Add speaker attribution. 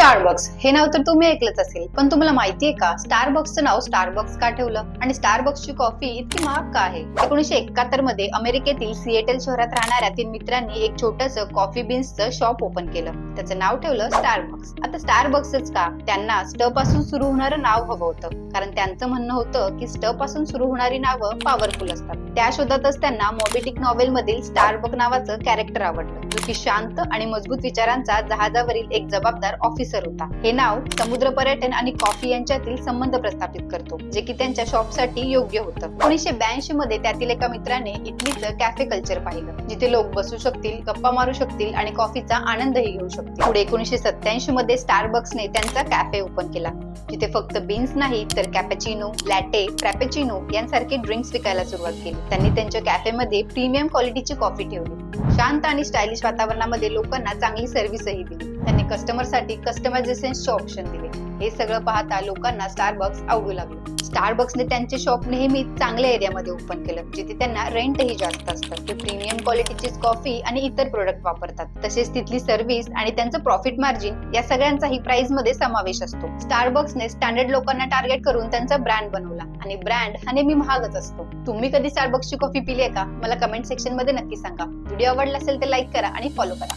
Speaker 1: Starbucks. हे नाव तर तुम्ही ऐकलंच असेल पण तुम्हाला माहितीये का स्टारबक्सचं नाव स्टारबक्स का ठेवलं? आणि स्टारबक्सची कॉफी इतकी महाग का आहे? एकोणीशे एकाहत्तरमध्ये अमेरिकेतील सिएटल शहरात राहणाऱ्या तीन मित्रांनी एक छोटस कॉफी बीन्सचं शॉप ओपन केलं. त्याचं नाव ठेवलं स्टारबक्स. आता स्टारबक्सच का? त्यांना स्टपासून सुरू होणारं नाव हवं होतं. कारण त्यांचं म्हणणं होतं की स्टपासून सुरू होणारी नावं पॉवरफुल असतात. त्या शोधातच त्यांना मॉबिटिक नॉवेल मधील स्टारबक नावाचं कॅरेक्टर आवडलं. जो की शांत आणि मजबूत विचारांचा जहाजावरील एक जबाबदार ऑफिसर होता. हे नाव समुद्र पर्यटन आणि कॉफी यांच्यातील संबंध प्रस्थापित करतो जे की त्यांच्या शॉपसाठी योग्य होतं. एकोणीसशे ब्याऐंशी मध्ये त्यातील एका मित्राने इटलीचं कॅफे कल्चर पाहिलं जिथे लोक बसू शकतील गप्पा मारू शकतील आणि कॉफीचा आनंदही घेऊ शकतील. पुढे एकोणीसशे सत्याऐंशी मध्ये स्टारबक्सने त्यांचा कॅफे ओपन केला जिथे फक्त बीन्स नाही तर कॅपेचिनो लॅटे फ्रॅपेचिनो यांसारखे ड्रिंक्स विकायला सुरुवात केली. त्यांनी त्यांच्या कॅफेमध्ये प्रीमियम क्वालिटीची कॉफी ठेवली. शांत आणि स्टायलिश वातावरणामध्ये लोकांना चांगली सर्व्हिसही दिली. त्यांनी कस्टमरसाठी कस्टमायझेशनचे ऑप्शन दिले. हे सगळं पाहता लोकांना स्टारबक्स आवडू लागलं. स्टारबक्सने त्यांचे शॉप नेहमी चांगल्या एरियामध्ये ओपन केलं. जिथे त्यांना रेंटही जास्त असतं. ते प्रीमियम क्वालिटीचीच कॉफी आणि इतर प्रोडक्ट वापरतात. तसेच तिथली सर्व्हिस आणि त्यांचं प्रॉफिट मार्जिन या सगळ्यांचाही प्राइसमध्ये समावेश असतो. स्टारबक्सने स्टँडर्ड लोकांना टार्गेट करून त्यांचा ब्रँड बनवला. आणि ब्रँड हा नेहमी महागच असतो. तुम्ही कधी स्टारबक्सची कॉफी पिली आहे का? मला कमेंट सेक्शनमध्ये नक्की सांगा. व्हिडिओ आवडला असेल तर लाईक करा आणि फॉलो करा.